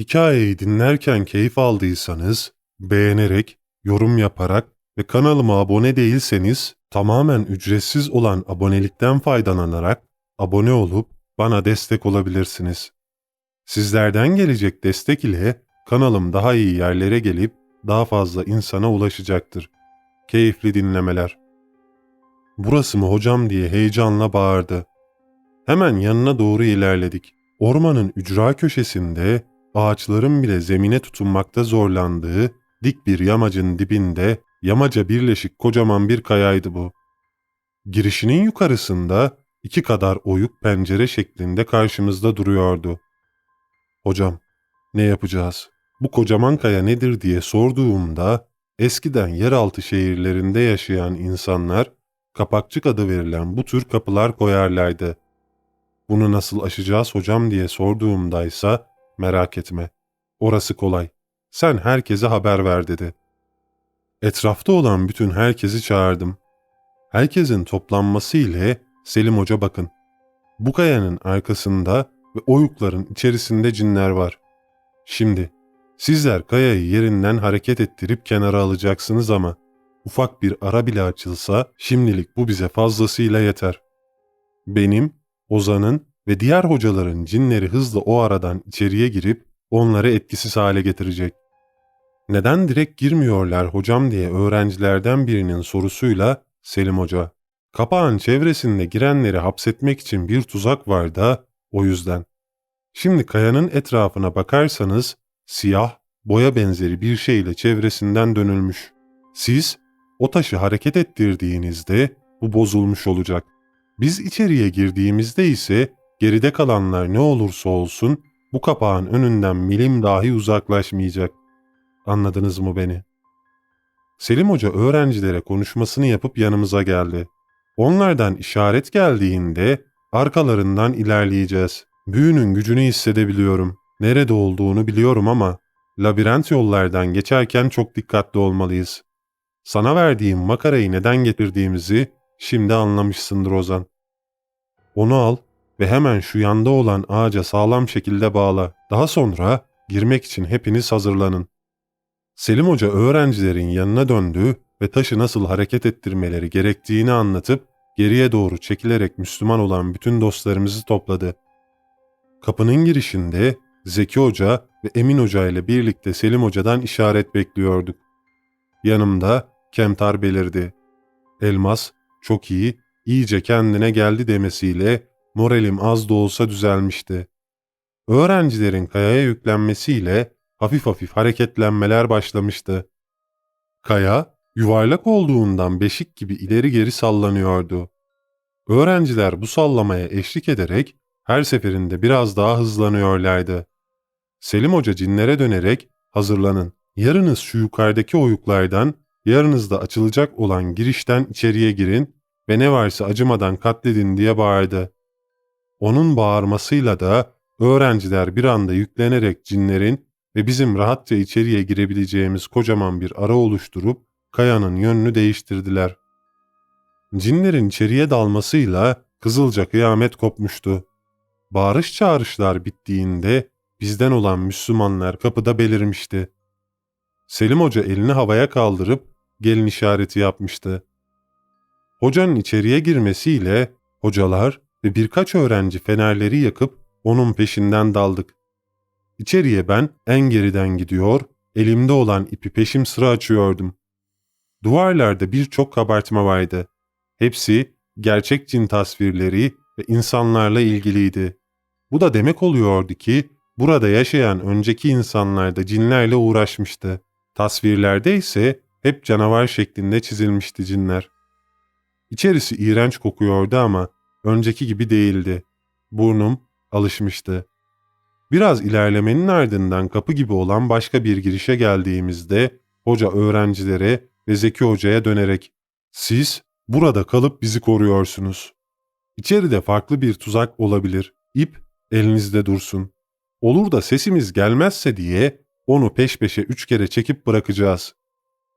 Hikayeyi dinlerken keyif aldıysanız, beğenerek, yorum yaparak ve kanalıma abone değilseniz tamamen ücretsiz olan abonelikten faydalanarak abone olup bana destek olabilirsiniz. Sizlerden gelecek destek ile kanalım daha iyi yerlere gelip daha fazla insana ulaşacaktır. Keyifli dinlemeler. Burası mı hocam diye heyecanla bağırdı. Hemen yanına doğru ilerledik. Ormanın ücra köşesinde ağaçların bile zemine tutunmakta zorlandığı dik bir yamacın dibinde yamaca birleşik kocaman bir kayaydı bu. Girişinin yukarısında iki kadar oyuk pencere şeklinde karşımızda duruyordu. Hocam, ne yapacağız? Bu kocaman kaya nedir diye sorduğumda eskiden yeraltı şehirlerinde yaşayan insanlar kapakçık adı verilen bu tür kapılar koyarlardı. Bunu nasıl aşacağız hocam diye sorduğumdaysa merak etme. Orası kolay. Sen herkese haber ver dedi. Etrafta olan bütün herkesi çağırdım. Herkesin toplanması ile Selim Hoca bakın. Bu kayanın arkasında ve oyukların içerisinde cinler var. Şimdi sizler kayayı yerinden hareket ettirip kenara alacaksınız ama ufak bir ara bile açılsa şimdilik bu bize fazlasıyla yeter. Benim, Ozan'ın ve diğer hocaların cinleri hızla o aradan içeriye girip onları etkisiz hale getirecek. Neden direkt girmiyorlar hocam diye öğrencilerden birinin sorusuyla Selim Hoca, kapağın çevresinde girenleri hapsetmek için bir tuzak var da o yüzden. Şimdi kayanın etrafına bakarsanız siyah, boya benzeri bir şeyle çevresinden dönülmüş. Siz o taşı hareket ettirdiğinizde bu bozulmuş olacak. Biz içeriye girdiğimizde ise geride kalanlar ne olursa olsun bu kapağın önünden milim dahi uzaklaşmayacak. Anladınız mı beni? Selim Hoca öğrencilere konuşmasını yapıp yanımıza geldi. Onlardan işaret geldiğinde arkalarından ilerleyeceğiz. Büyünün gücünü hissedebiliyorum. Nerede olduğunu biliyorum ama labirent yollardan geçerken çok dikkatli olmalıyız. Sana verdiğim makarayı neden getirdiğimizi şimdi anlamışsındır Ozan. Onu al ve hemen şu yanda olan ağaca sağlam şekilde bağla. Daha sonra girmek için hepiniz hazırlanın. Selim Hoca öğrencilerin yanına döndü ve taşı nasıl hareket ettirmeleri gerektiğini anlatıp geriye doğru çekilerek Müslüman olan bütün dostlarımızı topladı. Kapının girişinde Zeki Hoca ve Emin Hoca ile birlikte Selim Hoca'dan işaret bekliyorduk. Yanımda Kemtar belirdi. Elmas çok iyi, iyice kendine geldi demesiyle moralim az da olsa düzelmişti. Öğrencilerin kayaya yüklenmesiyle hafif hafif hareketlenmeler başlamıştı. Kaya, yuvarlak olduğundan beşik gibi ileri geri sallanıyordu. Öğrenciler bu sallamaya eşlik ederek her seferinde biraz daha hızlanıyorlardı. Selim Hoca cinlere dönerek hazırlanın. Yarınız şu yukarıdaki oyuklardan, yarınız da açılacak olan girişten içeriye girin ve ne varsa acımadan katledin diye bağırdı. Onun bağırmasıyla da öğrenciler bir anda yüklenerek cinlerin ve bizim rahatça içeriye girebileceğimiz kocaman bir ara oluşturup kayanın yönünü değiştirdiler. Cinlerin içeriye dalmasıyla kızılca kıyamet kopmuştu. Bağırış çağrışlar bittiğinde bizden olan Müslümanlar kapıda belirmişti. Selim Hoca elini havaya kaldırıp gelin işareti yapmıştı. Hocanın içeriye girmesiyle hocalar ve birkaç öğrenci fenerleri yakıp onun peşinden daldık. İçeriye ben en geriden gidiyor, elimde olan ipi peşim sıra açıyordum. Duvarlarda birçok kabartma vardı. Hepsi gerçek cin tasvirleri ve insanlarla ilgiliydi. Bu da demek oluyordu ki burada yaşayan önceki insanlar da cinlerle uğraşmıştı. Tasvirlerde ise hep canavar şeklinde çizilmişti cinler. İçerisi iğrenç kokuyordu ama önceki gibi değildi. Burnum alışmıştı. Biraz ilerlemenin ardından kapı gibi olan başka bir girişe geldiğimizde hoca öğrencilere ve Zeki Hoca'ya dönerek ''Siz burada kalıp bizi koruyorsunuz. İçeride farklı bir tuzak olabilir. İp elinizde dursun. Olur da sesimiz gelmezse diye onu peş peşe üç kere çekip bırakacağız.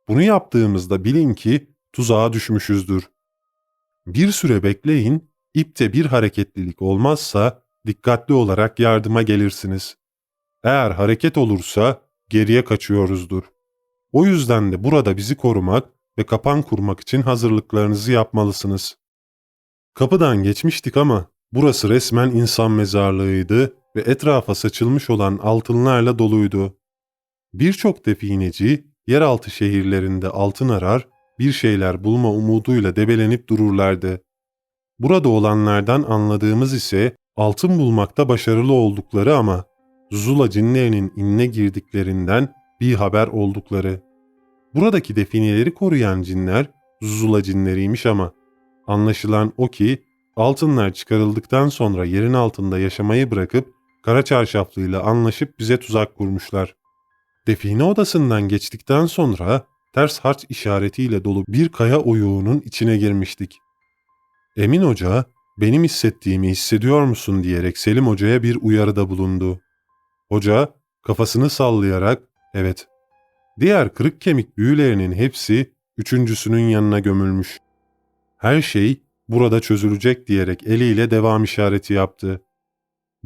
Bunu yaptığımızda bilin ki tuzağa düşmüşüzdür. Bir süre bekleyin, ipte bir hareketlilik olmazsa dikkatli olarak yardıma gelirsiniz. Eğer hareket olursa geriye kaçıyoruzdur. O yüzden de burada bizi korumak ve kapan kurmak için hazırlıklarınızı yapmalısınız. Kapıdan geçmiştik ama burası resmen insan mezarlığıydı ve etrafa saçılmış olan altınlarla doluydu. Birçok defineci yeraltı şehirlerinde altın arar, bir şeyler bulma umuduyla debelenip dururlardı. Burada olanlardan anladığımız ise altın bulmakta başarılı oldukları ama Zula cinlerinin inine girdiklerinden bir haber oldukları. Buradaki defineleri koruyan cinler Zula cinleriymiş ama anlaşılan o ki altınlar çıkarıldıktan sonra yerin altında yaşamayı bırakıp kara çarşaflıyla anlaşıp bize tuzak kurmuşlar. Define odasından geçtikten sonra ters harç işaretiyle dolu bir kaya oyuğunun içine girmiştik. Emin Hoca, benim hissettiğimi hissediyor musun diyerek Selim Hoca'ya bir uyarıda bulundu. Hoca kafasını sallayarak evet. Diğer kırık kemik büyülerinin hepsi üçüncüsünün yanına gömülmüş. Her şey burada çözülecek diyerek eliyle devam işareti yaptı.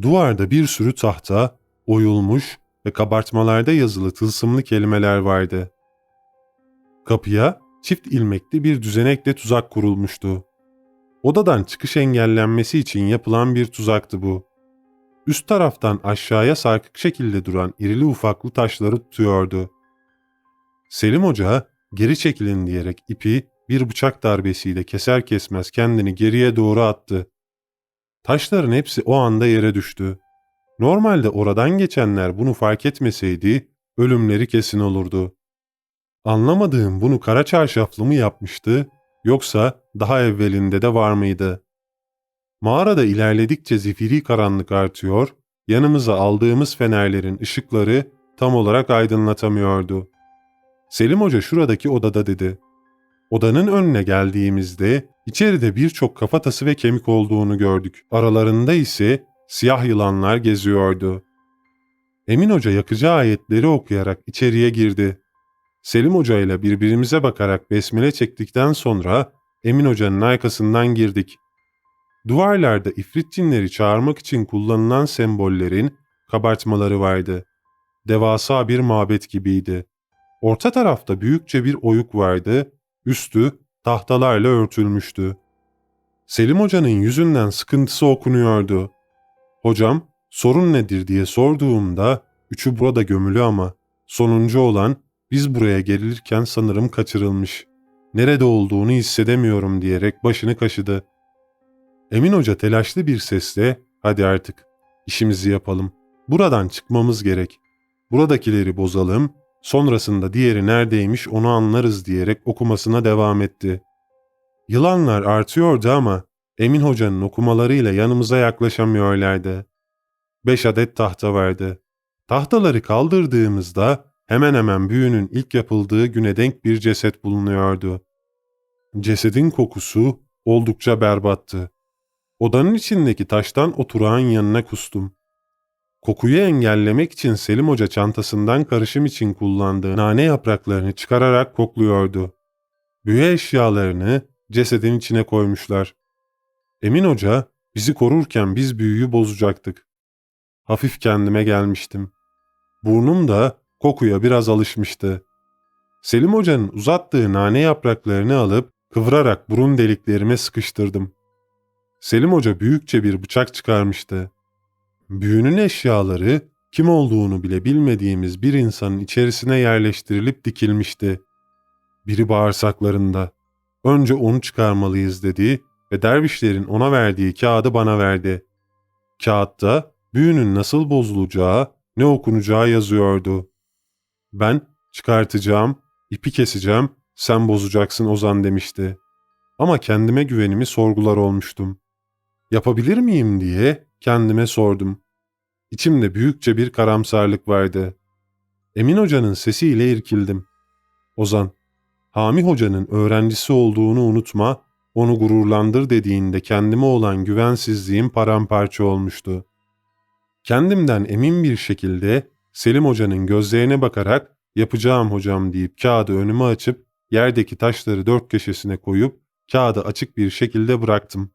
Duvarda bir sürü tahta, oyulmuş ve kabartmalarda yazılı tılsımlı kelimeler vardı. Kapıya çift ilmekli bir düzenekle tuzak kurulmuştu. Odadan çıkış engellenmesi için yapılan bir tuzaktı bu. Üst taraftan aşağıya sarkık şekilde duran irili ufaklı taşları tutuyordu. Selim Hoca geri çekilin diyerek ipi bir bıçak darbesiyle keser kesmez kendini geriye doğru attı. Taşların hepsi o anda yere düştü. Normalde oradan geçenler bunu fark etmeseydi ölümleri kesin olurdu. Anlamadığım bunu kara çarşaflı mı yapmıştı yoksa daha evvelinde de var mıydı? Mağarada ilerledikçe zifiri karanlık artıyor, yanımıza aldığımız fenerlerin ışıkları tam olarak aydınlatamıyordu. Selim Hoca şuradaki odada dedi. Odanın önüne geldiğimizde içeride birçok kafatası ve kemik olduğunu gördük. Aralarında ise siyah yılanlar geziyordu. Emin Hoca yakıcı ayetleri okuyarak içeriye girdi. Selim Hoca ile birbirimize bakarak besmele çektikten sonra Emin Hoca'nın arkasından girdik. Duvarlarda ifrit cinleri çağırmak için kullanılan sembollerin kabartmaları vardı. Devasa bir mabet gibiydi. Orta tarafta büyükçe bir oyuk vardı, üstü tahtalarla örtülmüştü. Selim Hoca'nın yüzünden sıkıntısı okunuyordu. Hocam, sorun nedir diye sorduğumda, üçü burada gömülü ama sonuncu olan biz buraya gelirken sanırım kaçırılmış. Nerede olduğunu hissedemiyorum diyerek başını kaşıdı. Emin Hoca telaşlı bir sesle hadi artık işimizi yapalım. Buradan çıkmamız gerek. Buradakileri bozalım, sonrasında diğeri neredeymiş onu anlarız diyerek okumasına devam etti. Yılanlar artıyordu ama Emin Hoca'nın okumalarıyla yanımıza yaklaşamıyorlardı. Beş adet tahta vardı. Tahtaları kaldırdığımızda hemen hemen büyünün ilk yapıldığı güne denk bir ceset bulunuyordu. Cesedin kokusu oldukça berbattı. Odanın içindeki taştan oturağın yanına kustum. Kokuyu engellemek için Selim Hoca çantasından karışım için kullandığı nane yapraklarını çıkararak kokluyordu. Büyü eşyalarını cesedin içine koymuşlar. Emin Hoca bizi korurken biz büyüyü bozacaktık. Hafif kendime gelmiştim. Burnum da kokuya biraz alışmıştı. Selim Hoca'nın uzattığı nane yapraklarını alıp kıvırarak burun deliklerime sıkıştırdım. Selim Hoca büyükçe bir bıçak çıkarmıştı. Büyünün eşyaları kim olduğunu bile bilmediğimiz bir insanın içerisine yerleştirilip dikilmişti. Biri bağırsaklarında. Önce onu çıkarmalıyız dedi ve dervişlerin ona verdiği kağıdı bana verdi. Kağıtta büyünün nasıl bozulacağı, ne okunacağı yazıyordu. Ben çıkartacağım, ipi keseceğim, sen bozacaksın Ozan demişti. Ama kendime güvenimi sorgular olmuştum. Yapabilir miyim diye kendime sordum. İçimde büyükçe bir karamsarlık vardı. Emin Hoca'nın sesiyle irkildim. Ozan, Hami Hoca'nın öğrencisi olduğunu unutma, onu gururlandır dediğinde kendime olan güvensizliğim paramparça olmuştu. Kendimden emin bir şekilde Selim Hoca'nın gözlerine bakarak yapacağım hocam deyip kağıdı önüme açıp yerdeki taşları dört köşesine koyup kağıdı açık bir şekilde bıraktım.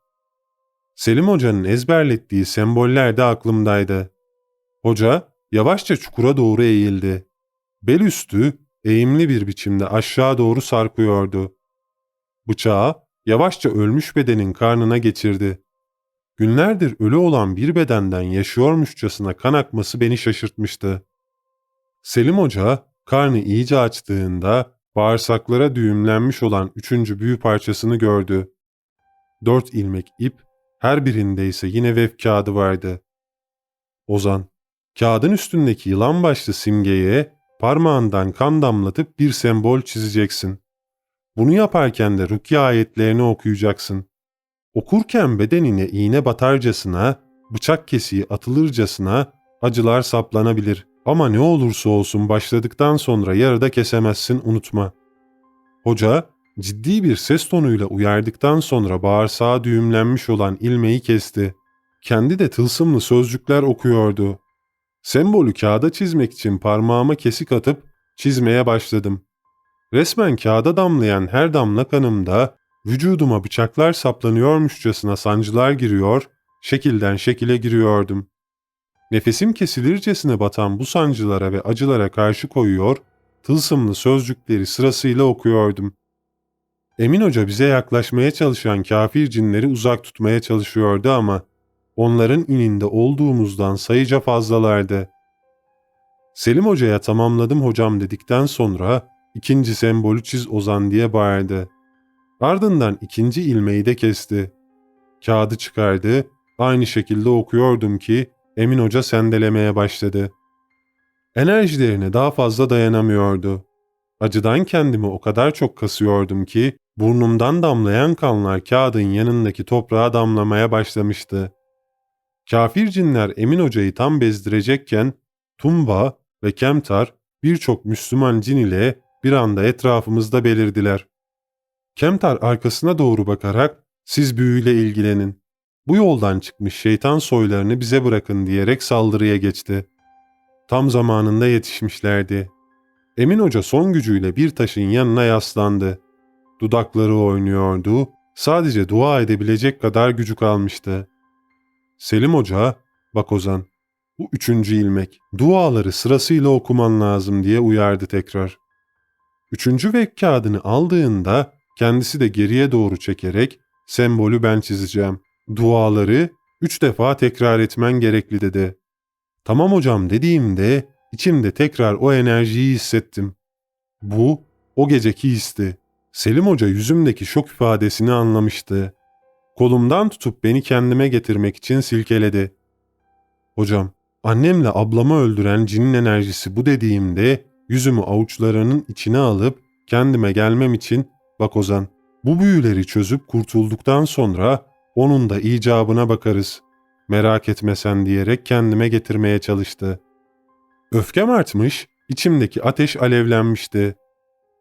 Selim Hoca'nın ezberlettiği semboller de aklımdaydı. Hoca Yavaşça çukura doğru eğildi. Bel üstü eğimli bir biçimde aşağı doğru sarkıyordu. Bıçağı yavaşça ölmüş bedenin karnına geçirdi. Günlerdir ölü olan bir bedenden yaşıyormuşçasına kan akması beni şaşırtmıştı. Selim Hoca karnı iyice açtığında bağırsaklara düğümlenmiş olan üçüncü büyü parçasını gördü. Dört ilmek ip, her birinde ise yine vef kağıdı vardı. Ozan, kağıdın üstündeki yılan başlı simgeye parmağından kan damlatıp bir sembol çizeceksin. Bunu yaparken de rukiye ayetlerini okuyacaksın. Okurken bedenine iğne batarcasına, bıçak kesiği atılırcasına acılar saplanabilir. Ama ne olursa olsun başladıktan sonra yarıda kesemezsin unutma. Hoca ciddi bir ses tonuyla uyardıktan sonra bağırsağa düğümlenmiş olan ilmeği kesti. Kendi de tılsımlı sözcükler okuyordu. Sembolü kağıda çizmek için parmağıma kesik atıp çizmeye başladım. Resmen kağıda damlayan her damla kanımda vücuduma bıçaklar saplanıyormuşçasına sancılar giriyor, şekilden şekile giriyordum. Nefesim kesilircesine batan bu sancılara ve acılara karşı koyuyor, tılsımlı sözcükleri sırasıyla okuyordum. Emin Hoca bize yaklaşmaya çalışan kafir cinleri uzak tutmaya çalışıyordu ama onların ininde olduğumuzdan sayıca fazlalardı. Selim Hoca'ya tamamladım hocam dedikten sonra ikinci sembolü çiz Ozan diye bağırdı. Ardından ikinci ilmeği de kesti. Kağıdı çıkardı, aynı şekilde okuyordum ki Emin Hoca sendelemeye başladı. Enerjilerine daha fazla dayanamıyordu. Acıdan kendimi o kadar çok kasıyordum ki burnumdan damlayan kanlar kağıdın yanındaki toprağa damlamaya başlamıştı. Kafir cinler Emin Hoca'yı tam bezdirecekken Tumba ve Kemtar birçok Müslüman cin ile bir anda etrafımızda belirdiler. Kemtar arkasına doğru bakarak siz büyüyle ilgilenin. Bu yoldan çıkmış şeytan soylarını bize bırakın diyerek saldırıya geçti. Tam zamanında yetişmişlerdi. Emin Hoca son gücüyle bir taşın yanına yaslandı. Dudakları oynuyordu, sadece dua edebilecek kadar gücü kalmıştı. Selim Hoca, bak Ozan, bu üçüncü ilmek, duaları sırasıyla okuman lazım diye uyardı tekrar. Üçüncü vek kağıdını aldığında kendisi de geriye doğru çekerek sembolü ben çizeceğim. Duaları üç defa tekrar etmen gerekli dedi. Tamam hocam dediğimde içimde tekrar o enerjiyi hissettim. Bu o geceki histi. Selim Hoca yüzümdeki şok ifadesini anlamıştı. Kolumdan tutup beni kendime getirmek için silkeledi. Hocam, annemle ablamı öldüren cinin enerjisi bu dediğimde yüzümü avuçlarının içine alıp kendime gelmem için bak Ozan, bu büyüleri çözüp kurtulduktan sonra onun da icabına bakarız. Merak etme sen diyerek kendime getirmeye çalıştı. Öfkem artmış, içimdeki ateş alevlenmişti.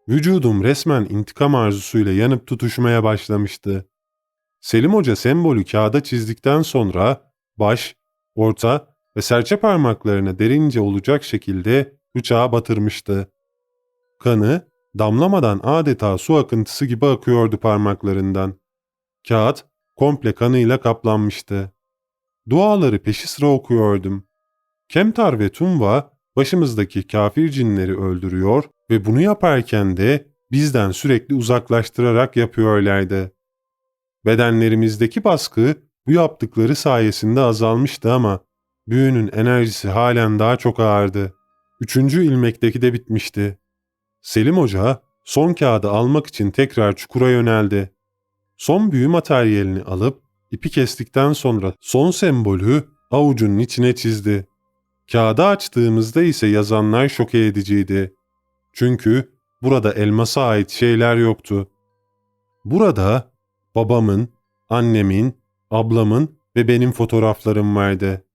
Vücudum resmen intikam arzusuyla yanıp tutuşmaya başlamıştı. Selim Hoca sembolü kağıda çizdikten sonra baş, orta ve serçe parmaklarına derince olacak şekilde bıçağı batırmıştı. Kanı damlamadan adeta su akıntısı gibi akıyordu parmaklarından. Kağıt komple kanıyla kaplanmıştı. Duaları peşi sıra okuyordum. Kemtar ve Tumva başımızdaki kafir cinleri öldürüyor ve bunu yaparken de bizden sürekli uzaklaştırarak yapıyorlardı. Bedenlerimizdeki baskı bu yaptıkları sayesinde azalmıştı ama büyünün enerjisi halen daha çok ağırdı. Üçüncü ilmekteki de bitmişti. Selim Hoca son kağıdı almak için tekrar çukura yöneldi. Son büyü materyalini alıp ipi kestikten sonra son sembolü avucunun içine çizdi. Kağıdı açtığımızda ise yazanlar şok ediciydi. Çünkü burada elmasa ait şeyler yoktu. Burada babamın, annemin, ablamın ve benim fotoğraflarım vardı.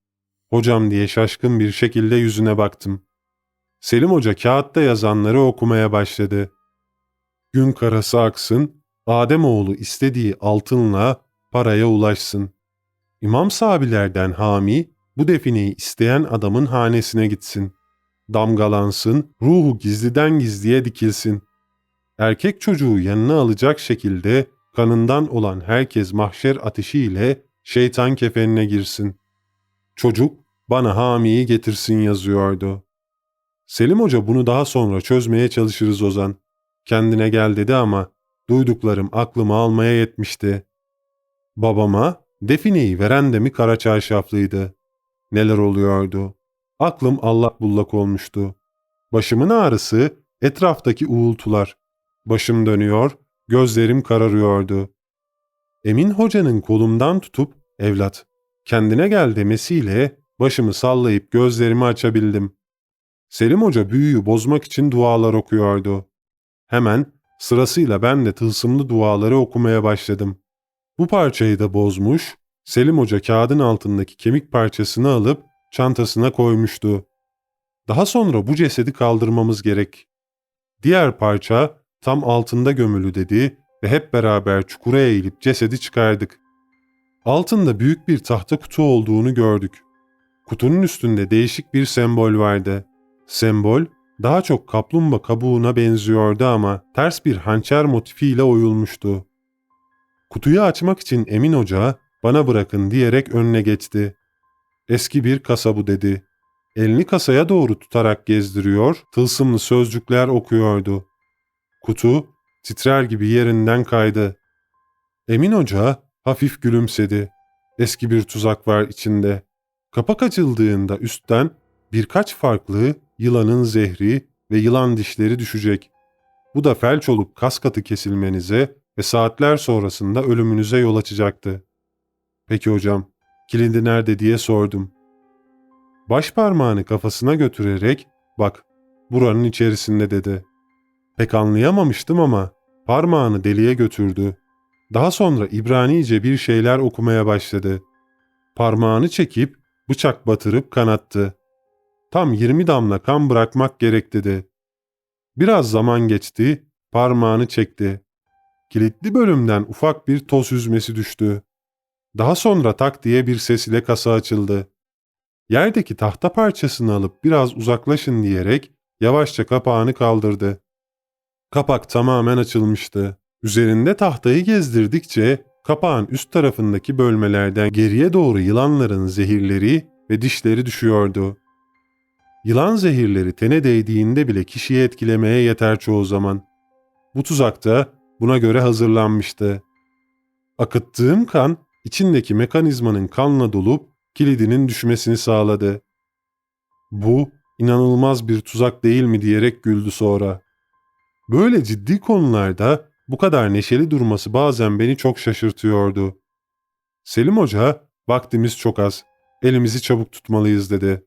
Hocam diye şaşkın bir şekilde yüzüne baktım. Selim Hoca kağıtta yazanları okumaya başladı. Gün karası aksın, Ademoğlu istediği altınla paraya ulaşsın. İmam sahabilerden Hami bu defineyi isteyen adamın hanesine gitsin. Damgalansın, ruhu gizliden gizliye dikilsin. Erkek çocuğu yanına alacak şekilde kanından olan herkes mahşer ateşiyle şeytan kefenine girsin. Çocuk bana hamiyi getirsin yazıyordu. Selim Hoca bunu daha sonra çözmeye çalışırız Ozan. Kendine gel dedi ama duyduklarım aklımı almaya yetmişti. Babama defineyi veren de mi kara çarşaflıydı? Neler oluyordu? Aklım allak bullak olmuştu. Başımın ağrısı, etraftaki uğultular. Başım dönüyor, gözlerim kararıyordu. Emin hocanın kolumdan tutup, evlat, kendine gel demesiyle başımı sallayıp gözlerimi açabildim. Selim Hoca büyüyü bozmak için dualar okuyordu. Hemen sırasıyla ben de tılsımlı duaları okumaya başladım. Bu parçayı da bozmuş, Selim Hoca kağıdın altındaki kemik parçasını alıp çantasına koymuştu. Daha sonra bu cesedi kaldırmamız gerek. Diğer parça tam altında gömülü dedi ve hep beraber çukura eğilip cesedi çıkardık. Altında büyük bir tahta kutu olduğunu gördük. Kutunun üstünde değişik bir sembol vardı. Sembol daha çok kaplumbağa kabuğuna benziyordu ama ters bir hançer motifiyle oyulmuştu. Kutuyu açmak için Emin Hoca bana bırakın diyerek önüne geçti. Eski bir kasa bu dedi. Elini kasaya doğru tutarak gezdiriyor, tılsımlı sözcükler okuyordu. Kutu titrer gibi yerinden kaydı. Emin Hoca hafif gülümsedi. Eski bir tuzak var içinde. Kapak açıldığında üstten birkaç farklı yılanın zehri ve yılan dişleri düşecek. Bu da felç olup kas katı kesilmenize ve saatler sonrasında ölümünüze yol açacaktı. Peki hocam, kilidi nerede diye sordum. Baş parmağını kafasına götürerek, bak buranın içerisinde dedi. Pek anlayamamıştım ama parmağını deliğe götürdü. Daha sonra İbranice bir şeyler okumaya başladı. Parmağını çekip bıçak batırıp kanattı. Tam 20 damla kan bırakmak gerek dedi. Biraz zaman geçti, parmağını çekti. Kilitli bölümden ufak bir toz yüzmesi düştü. Daha sonra tak diye bir ses ile kasa açıldı. Yerdeki tahta parçasını alıp biraz uzaklaşın diyerek yavaşça kapağını kaldırdı. Kapak tamamen açılmıştı. Üzerinde tahtayı gezdirdikçe kapağın üst tarafındaki bölmelerden geriye doğru yılanların zehirleri ve dişleri düşüyordu. Yılan zehirleri tene değdiğinde bile kişiyi etkilemeye yeter çoğu zaman. Bu tuzak da buna göre hazırlanmıştı. Akıttığım kan içindeki mekanizmanın kanla dolup kilidinin düşmesini sağladı. Bu inanılmaz bir tuzak değil mi diyerek güldü sonra. Böyle ciddi konularda bu kadar neşeli durması bazen beni çok şaşırtıyordu. Selim Hoca, vaktimiz çok az, elimizi çabuk tutmalıyız dedi.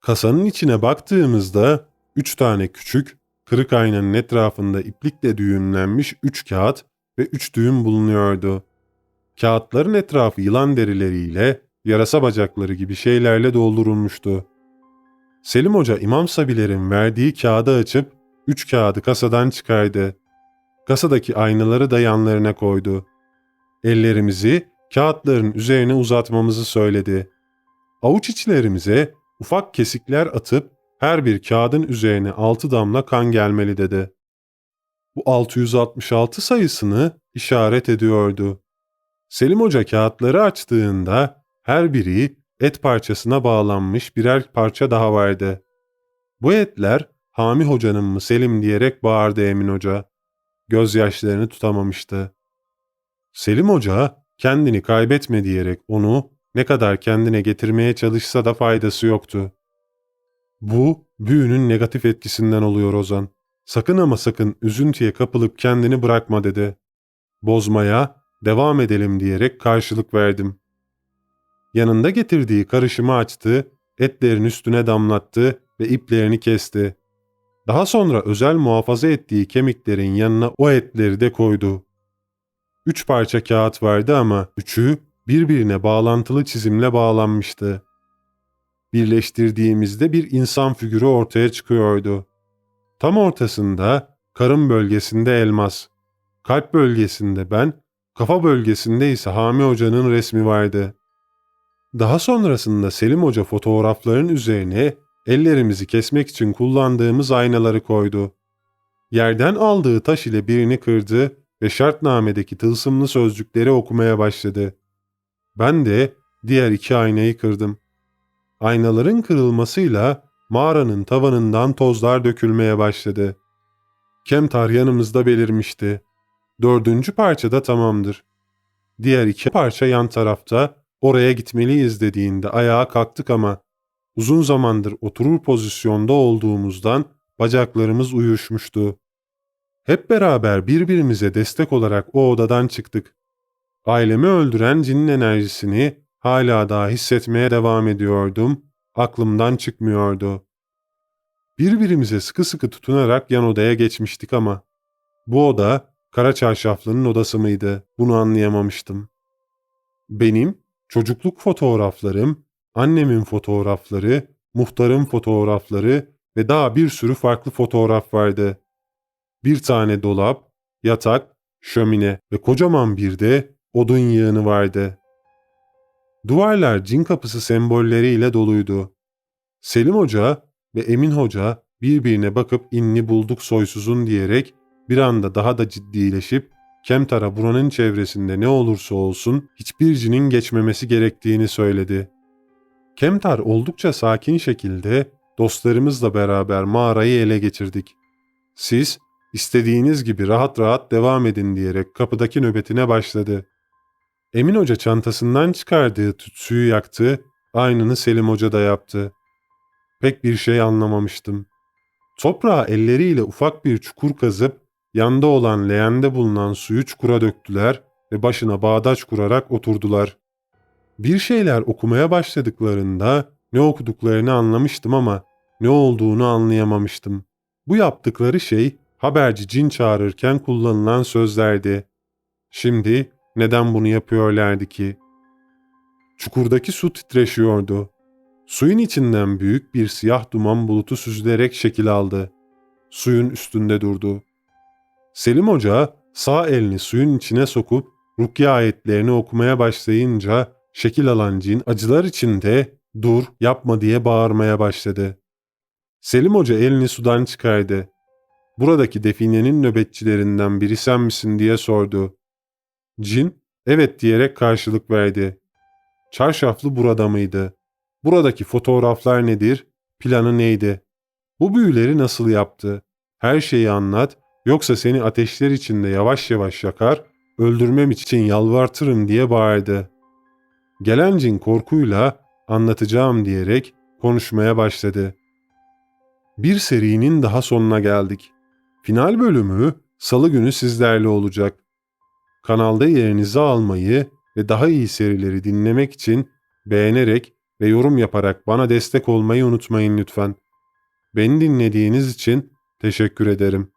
Kasanın içine baktığımızda üç tane küçük, kırık aynanın etrafında iplikle düğümlenmiş üç kağıt ve üç düğüm bulunuyordu. Kağıtların etrafı yılan derileriyle, yarasa bacakları gibi şeylerle doldurulmuştu. Selim Hoca İmam Sabiler'in verdiği kağıdı açıp üç kağıdı kasadan çıkardı. Kasadaki aynaları da yanlarına koydu. Ellerimizi kağıtların üzerine uzatmamızı söyledi. Avuç içlerimize ufak kesikler atıp her bir kağıdın üzerine altı damla kan gelmeli dedi. Bu 666 sayısını işaret ediyordu. Selim Hoca kağıtları açtığında her biri et parçasına bağlanmış birer parça daha vardı. Bu etler Hami Hoca'nın mı Selim diyerek bağırdı Emin Hoca. Gözyaşlarını tutamamıştı. Selim Hoca kendini kaybetme diyerek onu ne kadar kendine getirmeye çalışsa da faydası yoktu. Bu büyünün negatif etkisinden oluyor Ozan. Sakın ama sakın üzüntüye kapılıp kendini bırakma dedi. Bozmaya devam edelim diyerek karşılık verdim. Yanında getirdiği karışımı açtı, etlerin üstüne damlattı ve iplerini kesti. Daha sonra özel muhafaza ettiği kemiklerin yanına o etleri de koydu. Üç parça kağıt vardı ama üçü birbirine bağlantılı çizimle bağlanmıştı. Birleştirdiğimizde bir insan figürü ortaya çıkıyordu. Tam ortasında karın bölgesinde elmas, kalp bölgesinde ben, kafa bölgesinde ise Hami Hoca'nın resmi vardı. Daha sonrasında Selim Hoca fotoğrafların üzerine ellerimizi kesmek için kullandığımız aynaları koydu. Yerden aldığı taş ile birini kırdı ve şartnamedeki tılsımlı sözcükleri okumaya başladı. Ben de diğer iki aynayı kırdım. Aynaların kırılmasıyla mağaranın tavanından tozlar dökülmeye başladı. Kemtar yanımızda belirmişti. Dördüncü parça da tamamdır. Diğer iki parça yan tarafta oraya gitmeliyiz dediğinde ayağa kalktık ama uzun zamandır oturur pozisyonda olduğumuzdan bacaklarımız uyuşmuştu. Hep beraber birbirimize destek olarak o odadan çıktık. Ailemi öldüren cinin enerjisini hala daha hissetmeye devam ediyordum. Aklımdan çıkmıyordu. Birbirimize sıkı sıkı tutunarak yan odaya geçmiştik ama bu oda Kara Çarşaflı'nın odası mıydı? Bunu anlayamamıştım. Benim çocukluk fotoğraflarım, annemin fotoğrafları, muhtarın fotoğrafları ve daha bir sürü farklı fotoğraf vardı. Bir tane dolap, yatak, şömine ve kocaman bir de odun yığını vardı. Duvarlar cin kapısı sembolleriyle doluydu. Selim Hoca ve Emin Hoca birbirine bakıp inni bulduk soysuzun diyerek bir anda daha da ciddileşip Kemtar'a buranın çevresinde ne olursa olsun hiçbir cinin geçmemesi gerektiğini söyledi. Kemtar oldukça sakin şekilde dostlarımızla beraber mağarayı ele geçirdik. Siz istediğiniz gibi rahat rahat devam edin diyerek kapıdaki nöbetine başladı. Emin Hoca çantasından çıkardığı tütsüyü yaktı, aynını Selim Hoca da yaptı. Pek bir şey anlamamıştım. Toprağa elleriyle ufak bir çukur kazıp yanda olan leğende bulunan suyu çukura döktüler ve başına bağdaş kurarak oturdular. Bir şeyler okumaya başladıklarında ne okuduklarını anlamıştım ama ne olduğunu anlayamamıştım. Bu yaptıkları şey haberci cin çağırırken kullanılan sözlerdi. Şimdi neden bunu yapıyorlardı ki? Çukurdaki su titreşiyordu. Suyun içinden büyük bir siyah duman bulutu süzülerek şekil aldı. Suyun üstünde durdu. Selim Hoca sağ elini suyun içine sokup rukiye ayetlerini okumaya başlayınca şekil alan cin acılar içinde dur yapma diye bağırmaya başladı. Selim Hoca elini sudan çıkardı. Buradaki definenin nöbetçilerinden biri sen misin diye sordu. Cin evet diyerek karşılık verdi. Çarşaflı burada mıydı? Buradaki fotoğraflar nedir? Planı neydi? Bu büyüleri nasıl yaptı? Her şeyi anlat yoksa seni ateşler içinde yavaş yavaş yakar, öldürmem için yalvartırım diye bağırdı. Gelen cin korkuyla anlatacağım diyerek konuşmaya başladı. Bir serinin daha sonuna geldik. Final bölümü salı günü sizlerle olacak. Kanalda yerinizi almayı ve daha iyi serileri dinlemek için beğenerek ve yorum yaparak bana destek olmayı unutmayın lütfen. Beni dinlediğiniz için teşekkür ederim.